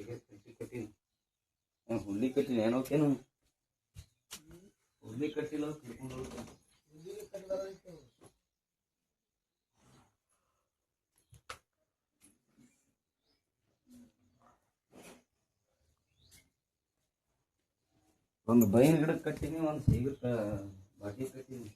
ಕಟ್ಟಿ ಕಟ್ಟಿನ ಏನೋಕೇನು ಹುಲ್ಲಿ ಕಟ್ಟಿಲ್ಲ ಹೋಗ್ತಾನ. ಒಂದು ಬೈನ್ ಗಿಡಕ್ಕೆ ಕಟ್ಟಿನಿ ಒಂದು ಸೀಗಕ್ಕ ಬಾಟಿ ಕಟ್ಟಿನಿ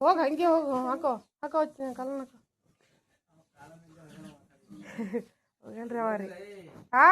ಹೋಗ ಹಂಗೆ ಹೋಗು ಹಾಕೋ ಹಾಕೋ ಕಲ್ಲನ ಹಾಕೋ. ಹೋಗಲ್ರಿ ಅವ ರೀ? ಹಾ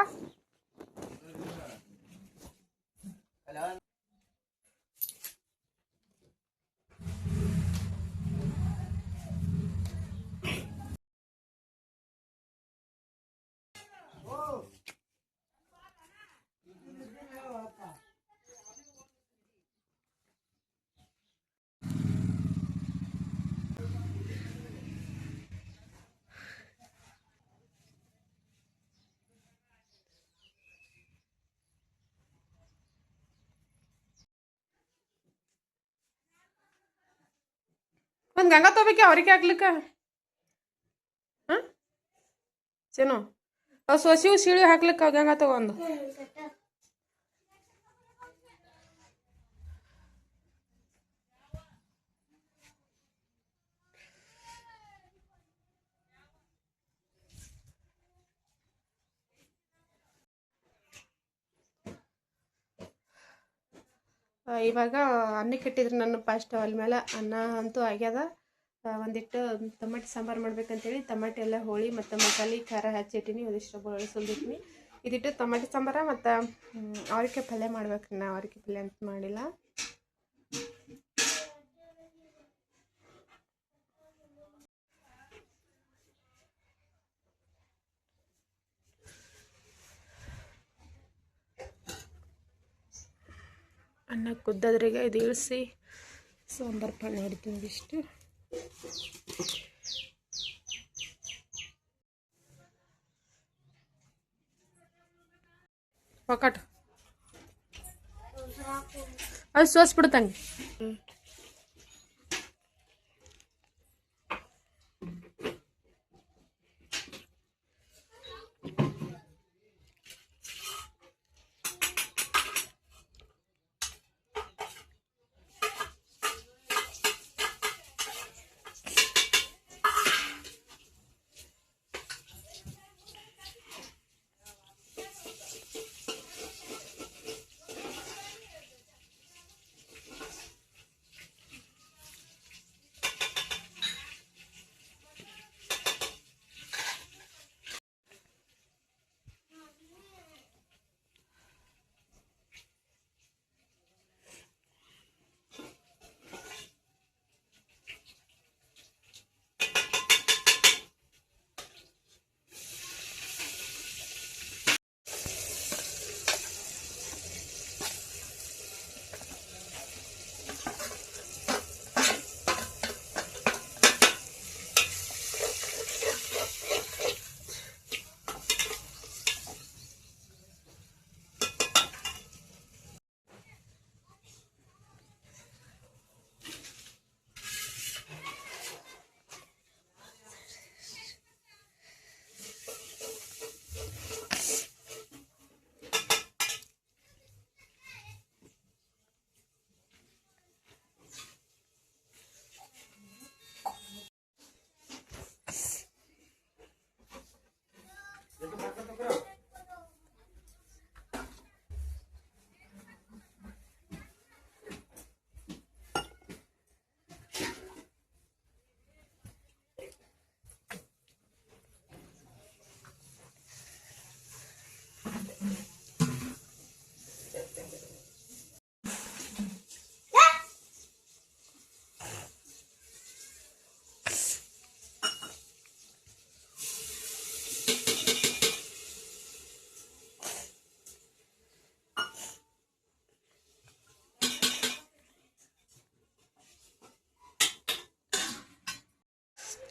ಒಂದು ಗಂಗಾ ತಗೋಬೇಕೆ ಅವ್ರಿಗೆ ಹಾಕ್ಲಿಕ್ಕ ಹಾಂ? ಚೆನೋ? ಅವು ಸೊಸಿವು ಸೀಳಿ ಹಾಕ್ಲಿಕ್ಕ ಗಂಗಾ ತಗೊಂಡು? ಇವಾಗ ಅನ್ನಕ್ಕೆ ಇಟ್ಟಿದ್ರು ನಾನು ಫಸ್ಟ್ ಅವಲ್ ಮೇಲೆ ಅನ್ನ ಅಂತೂ ಆಗ್ಯದ. ಒಂದಿಟ್ಟು ಟೊಮೆಟೊ ಸಾಂಬಾರು ಮಾಡ್ಬೇಕಂತೇಳಿ ಟೊಮೆಟೊ ಎಲ್ಲ ಹೋಳಿ ಮತ್ತು ಮಸಾಲೆ ಖಾರ ಹಚ್ಚಿಟ್ಟಿನಿ ಒಂದಿಷ್ಟು ಸುಲ್ದಿಟ್ಟಿನಿ ಇದಿಟ್ಟು ಟೊಮೆಟೊ ಸಾಂಬಾರ ಮತ್ತು ಅವ್ರಿಕಾಯಿ ಪಲ್ಯ ಮಾಡ್ಬೇಕು ನಾ ಅವ್ರಿಕಾಯಿ ಪಲ್ಯ ಅಂತ ಮಾಡಿಲ್ಲ. ಅನ್ನ ಕುದ್ದದ್ರಿಗೆ ಇದು ಇಳಿಸಿ ಸಾಂಬಾರು ಪಲ್ಯ ಹಿಡಿತೀನಿ ಇಷ್ಟು. ಒಕ್ಕಟ್ಟು ಅದು ಸೋಸ್ಬಿಡ್ತಂಗೆ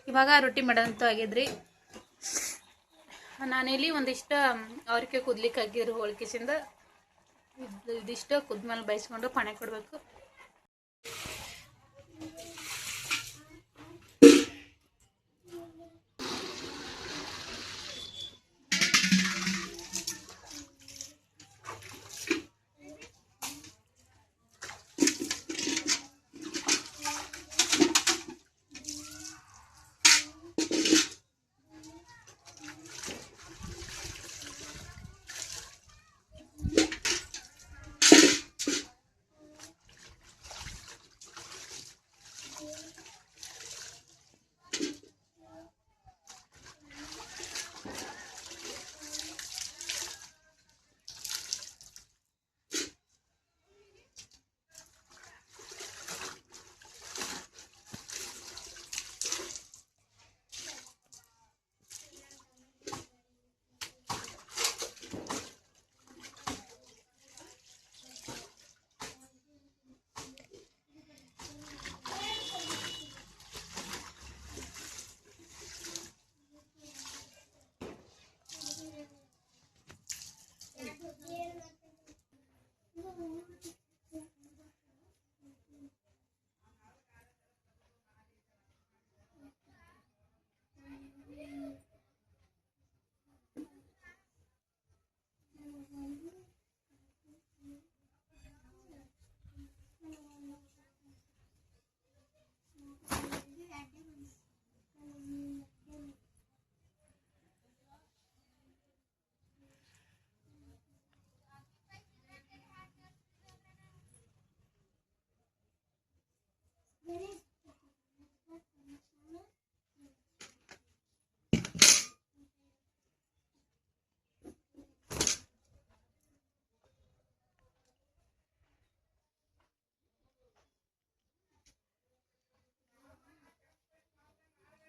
ಇವಾಗ ರೊಟ್ಟಿ ಮಾಡೋದಂತೂ ಆಗಿದ್ರಿ. ನಾನಿಲ್ಲಿ ಒಂದಿಷ್ಟು ಅವ್ರಿಗೆ ಕುದ್ಲಿಕ್ಕೆ ಹಾಕಿದ್ರು ಹೋಳಿಗೆಸಿಂದ ಇದ್- ಇದಿಷ್ಟು ಕುದ್ಮೇಲೆ ಬೈಸ್ಕೊಂಡು ಪಣೆ ಕೊಡಬೇಕು.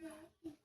Yeah.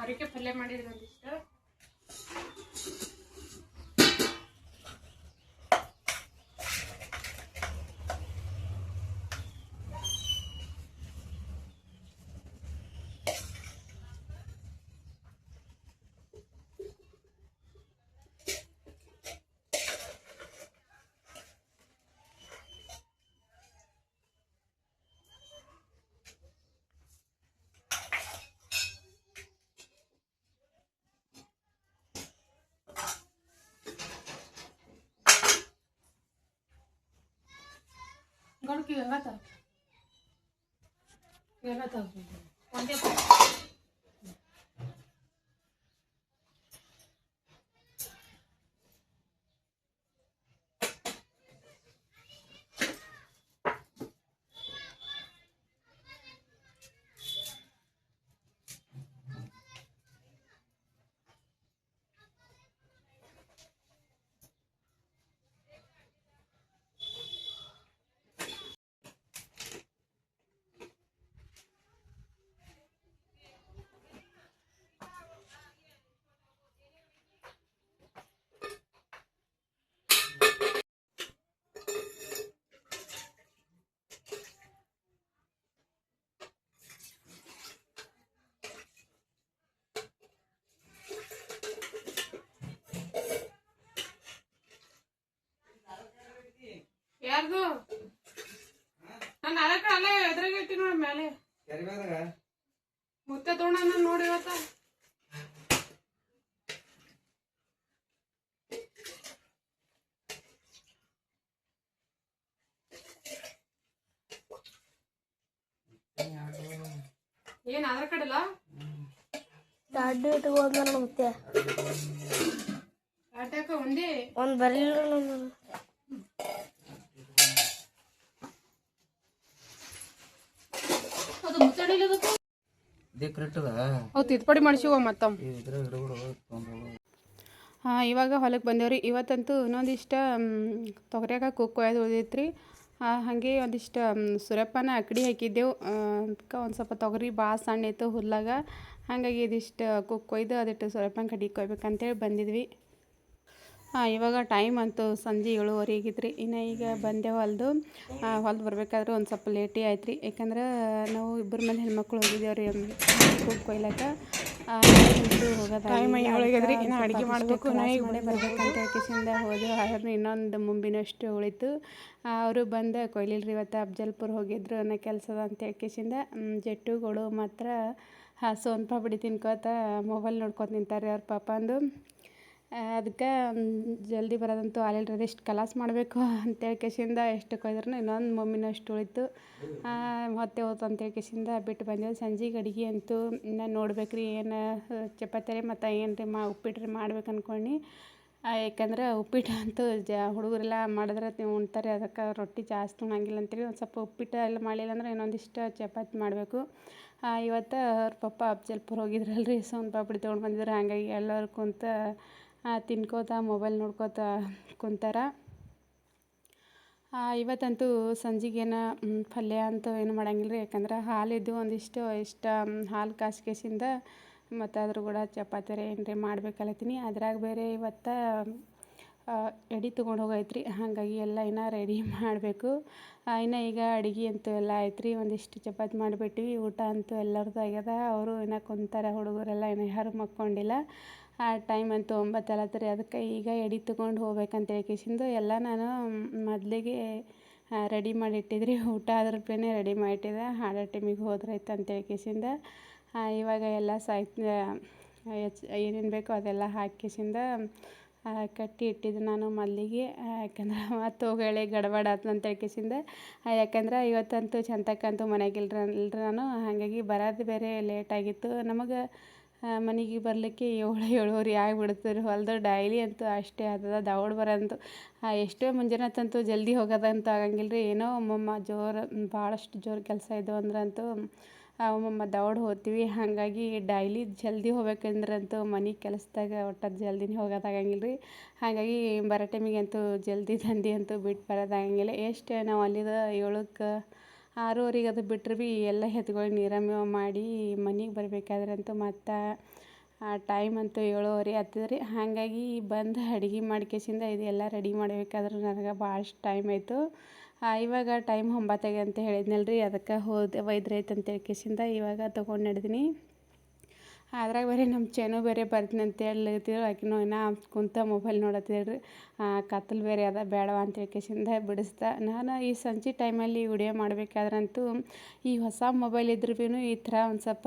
ಅವ್ರಿಗೆ ಪಲ್ಯ ಮಾಡಿದ್ರು ಒಂದಿಷ್ಟು किती वेगळा ताप वेगळा ताप कोणत्या ಅದು. ನಾನು ಅದಕ್ಕ ಅಲ್ಲೇ ಎದುರಾಗ ಇಟ್ಟಿ ನೋಡಿ ಮೇಲೆ ಮುತ್ತೆ ತೋಣ ನೋಡಿ ಇವತ್ತ. ಏನ್ ಆಧಾರ್ ಕಾರ್ಡ್ ಇಲ್ಲ ಎರಡು ಇಟ್ಕೊಂಡ್ರ ಮತ್ತೆ ಒಂದ್? ಬರಲಿಲ್ಲ ನಾನು ಅದು ಮುಚ್ಚಡಿಲ್ಲ ಅದಕ್ಕೆ ಇದೇ ಕರೆಕ್ಟ್ ಅದ ಅವು ತಿದ್ದುಪಡಿ ಮಾಡಿಸಿವ ಹಾಂ ಇವಾಗ ಹೊಲಕ್ಕೆ ಬಂದೇವ್ರಿ ಇವತ್ತಂತೂ ಇನ್ನೊಂದಿಷ್ಟು ತೊಗರಿಯಾಗ ಕೊಯ್ದು ಉಳಿದೈತ್ರಿ ಹಾಗೆ ಒಂದಿಷ್ಟು ಸುರಪ್ಪನ ಅಕಡಿ ಹಾಕಿದ್ದೆವು ಅದಕ್ಕೆ ಒಂದು ಸ್ವಲ್ಪ ತೊಗರಿ ಭಾಳ ಸಣ್ಣ ಇತ್ತು ಹುಲ್ಲಾಗ ಹಾಗಾಗಿ ಇದಿಷ್ಟು ಕುಕ್ ಕೊಯ್ದು ಅದಿಟ್ಟು ಸುರಪ್ಪನ ಕಡಿ ಕೊಯ್ಬೇಕಂತೇಳಿ ಬಂದಿದ್ವಿ ಇವಾಗ ಟೈಮ್ ಅಂತೂ ಸಂಜೆ ಏಳುವರೆ ಆಗಿದ್ರಿ ಇನ್ನು ಈಗ ಬಂದೆ ಹೊಲ್ದು. ಹೊಲ್ದು ಬರ್ಬೇಕಾದ್ರೆ ಒಂದು ಸ್ವಲ್ಪ ಲೇಟೇ ಆಯ್ತು ರೀ ಯಾಕಂದ್ರೆ ನಾವು ಇಬ್ಬರು ಮನೆ ಹೆಣ್ಮಕ್ಳು ಹೋಗಿದ್ದೇವೆ ರೀ ಕೂಗ್ ಕೊಯ್ಲಕ್ಕ. ಟೈಮ್ ಏಳಾಗ್ಯದ್ರಿ. ಇನ್ನು ಅಡುಗೆ ಮಾಡಬೇಕು ಮಾಡೇ ಬರ್ಬೇಕಂತ ಆದ್ರೆ ಇನ್ನೊಂದು ಮುಂಬಿನಷ್ಟು ಉಳಿತು. ಅವರು ಬಂದು ಕೊಯ್ಲಿಲ್ರಿ ಇವತ್ತು ಅಫ್ಜಲ್ಪುರ್ ಹೋಗಿದ್ರು ಅನ್ನೋ ಕೆಲಸದ ಅಂತ ಕಿಸಿಂದ ಜಟ್ಟುಗಳು ಮಾತ್ರ ಹಾ ಸೋನ್ ಬಿಡಿ ತಿನ್ಕೋತ ಮೊಬೈಲ್ ನೋಡ್ಕೊತ ನಿಂತಾರೆ ಅವ್ರ ಪಾಪ ಅಂದು. ಅದಕ್ಕೆ ಜಲ್ದಿ ಬರೋದಂತೂ ಆಗಲಿಲ್ಲ ರೀ ಅದೆಷ್ಟು ಕಲಾಸು ಮಾಡಬೇಕು ಅಂತೇಳಿ ಕೇಸಿಂದ ಎಷ್ಟು ಕೊಯ್ದ್ರೂ ಇನ್ನೊಂದು ಮಮ್ಮಿನಷ್ಟು ಉಳಿತು. ಮತ್ತೆ ಹೋತು ಅಂತೇಳಿ ಕೇಸಿಂದ ಬಿಟ್ಟು ಬಂದೆವು. ಸಂಜೆಗೆ ಅಡುಗೆ ಅಂತೂ ಇನ್ನು ನೋಡ್ಬೇಕು ರೀ ಏನು ಚಪಾತಿ ರೀ ಮತ್ತು ಏನು ರೀ ಮಾ ಉಪ್ಪಿಟ್ಟು ರೀ ಮಾಡ್ಬೇಕು ಅಂದ್ಕೊಂಡು ಯಾಕಂದ್ರೆ ಉಪ್ಪಿಟ್ಟು ಅಂತೂ ಜ, ಹುಡುಗರೆಲ್ಲ ಮಾಡಿದ್ರೆ ಉಣ್ತಾರೆ. ಅದಕ್ಕೆ ರೊಟ್ಟಿ ಜಾಸ್ತಿ ಉಣ್ಣಂಗಿಲ್ಲ ಅಂತೇಳಿ ಒಂದು ಸ್ವಲ್ಪ ಉಪ್ಪಿಟ್ಟು ಎಲ್ಲ ಮಾಡಲಿಲ್ಲ ಅಂದ್ರೆ ಇನ್ನೊಂದಿಷ್ಟು ಚಪಾತಿ ಮಾಡಬೇಕು. ಇವತ್ತು ಅವ್ರ ಪಪ್ಪ ಅಫ್ಜಲ್ಪುರ್ ಹೋಗಿದ್ರಲ್ರಿ. ಸೋನ್ ಪಾಪಡಿ ತೊಗೊಂಡು ಬಂದಿದ್ರು. ಹಾಗಾಗಿ ಎಲ್ಲರೂ ಕುಂತ ತಿನ್ಕೋತ ಮೊಬೈಲ್ ನೋಡ್ಕೋತ ಕುಂತಾರ. ಇವತ್ತಂತೂ ಸಂಜೆಗೇನ ಪಲ್ಯ ಅಂತೂ ಏನು ಮಾಡಂಗಿಲ್ಲ ರೀ ಯಾಕಂದ್ರೆ ಹಾಲಿದ್ದು ಒಂದಿಷ್ಟು ಇಷ್ಟ ಹಾಲು ಕಾಸ್ಕೇಸಿಂದ ಮತ್ತು ಅದ್ರ ಕೂಡ ಚಪಾತಿ ರೀ ಏನು ರೀ ಮಾಡ್ಬೇಕಲ್ಲತ್ತೀನಿ ಅದ್ರಾಗ ಬೇರೆ ಇವತ್ತು ಎಡಿ ತೊಗೊಂಡು ಹೋಗೈತ್ರಿ. ಹಾಗಾಗಿ ಎಲ್ಲ ಇನ್ನೂ ರೆಡಿ ಮಾಡಬೇಕು. ಇನ್ನು ಈಗ ಅಡುಗೆ ಅಂತೂ ಎಲ್ಲ ಆಯ್ತು ಒಂದಿಷ್ಟು ಚಪಾತಿ ಮಾಡಿಬಿಟ್ಟಿವಿ ಊಟ ಅಂತೂ ಎಲ್ಲರದ್ದು ಆಗ್ಯದ. ಅವರು ಇನ್ನೂ ಕುಂತಾರೆ, ಹುಡುಗರೆಲ್ಲ ಇನ್ನೂ ಯಾರು ಮಕ್ಕೊಂಡಿಲ್ಲ. ಆ ಟೈಮ್ ಅಂತೂ ಒಂಬತ್ತು ರೀ ಅದಕ್ಕೆ ಈಗ ಎಡೆ ತೊಗೊಂಡು ಹೋಗ್ಬೇಕಂತ ಕಿಶಿಂದು ಎಲ್ಲ ನಾನು ಮೊದಲಿಗೆ ರೆಡಿ ಮಾಡಿಟ್ಟಿದ್ರಿ. ಊಟ ಅದ್ರ ಪೇನೆ ರೆಡಿ ಮಾಡಿಟ್ಟಿದ್ದೆ. ಹಾಡೋ ಟೈಮಿಗೆ ಹೋದ್ರಾಯ್ತು ಅಂತೇಳಿ ಕಿಶಿಂದ ಇವಾಗ ಎಲ್ಲ ಸಾಯ್ತು ಏನೇನು ಬೇಕೋ ಅದೆಲ್ಲ ಹಾಕಿಸಿಂದ ಕಟ್ಟಿ ಇಟ್ಟಿದ್ದು ನಾನು ಮಲ್ಲಿಗೆ ಯಾಕಂದ್ರೆ ಮತ್ತು ಹೋಗಳೆ ಗಡಬಡ ಅಂತ ಹೇಳ್ಕೇಸಿಂದ ಕಿಸಿಂದ ಯಾಕಂದ್ರೆ ಇವತ್ತಂತೂ ಚಂತಕ್ಕಂತೂ ಮನೆಗೆ ಇಲ್ರಿ ನಾನು ಹಾಗಾಗಿ ಬರೋದು ಬೇರೆ ಲೇಟ್ ಆಗಿತ್ತು. ನಮಗೆ ಮನೆಗೆ ಬರಲಿಕ್ಕೆ ಏಳು, ಏಳುವರೆ ಆಗಿಬಿಡ್ತಾರೆ ಹೊಲ್ದು ಡೈಲಿ ಅಂತೂ ಅಷ್ಟೇ ಆಗ್ತದ ದೌಡ್ ಬರಂತು. ಎಷ್ಟೇ ಮುಂಜಾನೆತ್ತಂತೂ ಜಲ್ದಿ ಅಂತ ಆಗಂಗಿಲ್ಲ ರೀ ಏನೋ ಒಮ್ಮೊಮ್ಮೆ ಜೋರು, ಭಾಳಷ್ಟು ಜೋರು ಕೆಲಸ ಇದ್ದವು ಅಂದ್ರಂತೂ ಒಮ್ಮೊಮ್ಮೆ ದೌಡ್ ಹೋಗ್ತೀವಿ. ಹಾಗಾಗಿ ಡೈಲಿ ಜಲ್ದಿ ಹೋಗ್ಬೇಕಂದ್ರಂತೂ ಮನೆ ಕೆಲಸದಾಗ ಒಟ್ಟು ಜಲ್ದಿನೇ ಹೋಗೋದಾಗಂಗಿಲ್ಲ ರೀ ಹಾಗಾಗಿ ಬರೋ ಟೈಮಿಗೆ ಅಂತೂ ಜಲ್ದಿ ದಂಧಿ ಅಂತೂ ಬಿಟ್ಟು ಬರೋದಾಗಂಗಿಲ್ಲ ಎಷ್ಟು ನಾವು ಅಲ್ಲಿದ ಏಳಕ್ಕೆ ಆರೂವರೆಗೆ ಅದು ಬಿಟ್ಟರೆ ಭೀ ಎಲ್ಲ ಎತ್ಗಳು ನೀರಮ ಮಾಡಿ ಮನೆಗೆ ಬರಬೇಕಾದ್ರೆ ಅಂತೂ ಮತ್ತು ಟೈಮ್ ಅಂತೂ ಏಳುವರೆ ಆಗ್ತದೆ ರೀ ಹಾಗಾಗಿ ಬಂದು ಅಡ್ಗೆ ಮಾಡ್ಕೇಸಿಂದ ಇದೆಲ್ಲ ರೆಡಿ ಮಾಡಬೇಕಾದ್ರೆ ನನಗೆ ಭಾಳಷ್ಟು ಟೈಮ್ ಆಯಿತು. ಇವಾಗ ಟೈಮ್ ಒಂಬತ್ತಾಗೆ ಅಂತ ಹೇಳಿದ್ನಲ್ಲ ರೀ ಅದಕ್ಕೆ ಹೋದ ಒಯ್ದ್ರೈತೆ ಅಂತ ಕೇಸಿಂದ ಇವಾಗ ತೊಗೊಂಡು ನಡೆದೀನಿ. ಅದ್ರಾಗ ಬೇರೆ ನಮ್ಮ ಚೇನು ಬೇರೆ ಬರ್ತೀನಿ ಅಂತ ಹೇಳತ್ತಿದ್ರು ಆಕಿನೂ ಇನ್ನೂ ಕುಂತ ಮೊಬೈಲ್ ನೋಡತ್ತಿದ್ರಿ. ಕತ್ತಲು ಬೇರೆ ಅದ, ಬೇಡವ ಅಂತ ಹೇಳ್ಕೇಶಿಂದ ಬಿಡಿಸ್ದೆ. ನಾನು ಈ ಸಂಜೆ ಟೈಮಲ್ಲಿ ವಿಡಿಯೋ ಮಾಡಬೇಕಾದ್ರಂತೂ ಈ ಹೊಸ ಮೊಬೈಲ್ ಇದ್ರೂ ಭೀನು ಈ ಥರ ಒಂದು ಸ್ವಲ್ಪ,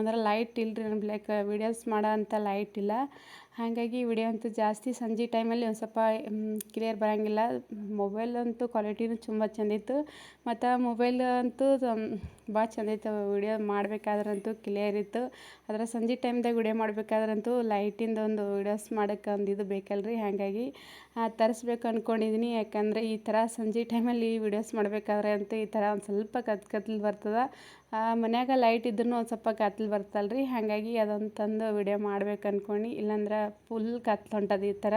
ಅಂದ್ರೆ ಲೈಟ್ ಇಲ್ಲರಿ ನನ್ನ ಬ್ಲ್ಯಾಕ್ ವೀಡಿಯೋಸ್ ಮಾಡೋ ಅಂಥ ಲೈಟ್ ಇಲ್ಲ. ಹಾಗಾಗಿ ವಿಡಿಯೋ ಅಂತೂ ಜಾಸ್ತಿ ಸಂಜೆ ಟೈಮಲ್ಲಿ ಒಂದು ಸ್ವಲ್ಪ ಕ್ಲಿಯರ್ ಬರೋಂಗಿಲ್ಲ. ಮೊಬೈಲ್ ಅಂತೂ ಕ್ವಾಲಿಟಿನೂ ತುಂಬ ಚೆಂದಿತ್ತು ಮತ್ತು ಮೊಬೈಲ್ ಅಂತೂ ಭಾಳ ಚೆಂದಿತ್ತು ವಿಡಿಯೋ ಮಾಡಬೇಕಾದ್ರಂತೂ ಕ್ಲಿಯರ್ ಇತ್ತು. ಆದರೆ ಸಂಜೆ ಟೈಮ್ದಾಗ ವಿಡಿಯೋ ಮಾಡಬೇಕಾದ್ರಂತೂ ಲೈಟಿಂದ ಒಂದು ವಿಡಿಯೋಸ್ ಮಾಡೋಕ್ಕೆ ಒಂದು ಇದು ಬೇಕಲ್ರಿ? ಹಾಗಾಗಿ ತರಿಸ್ಬೇಕು ಅಂದ್ಕೊಂಡಿದ್ದೀನಿ ಯಾಕಂದರೆ ಈ ಥರ ಸಂಜೆ ಟೈಮಲ್ಲಿ ವಿಡಿಯೋಸ್ ಮಾಡಬೇಕಾದ್ರೆ ಅಂತ ಈ ಥರ ಒಂದು ಸ್ವಲ್ಪ ಕತ್ ಕತ್ಲು ಬರ್ತದೆ. ಮನ್ಯಾಗ ಲೈಟ್ ಇದ್ರೂ ಒಂದು ಸ್ವಲ್ಪ ಕತ್ಲು ಬರ್ತಲ್ರಿ. ಹಾಗಾಗಿ ಅದೊಂದು ತಂದು ವಿಡಿಯೋ ಮಾಡ್ಬೇಕು ಅಂದ್ಕೊಂಡು ಇಲ್ಲಾಂದ್ರೆ ಫುಲ್ ಕತ್ಲು ಹೊಂಟದ ಈ ಥರ.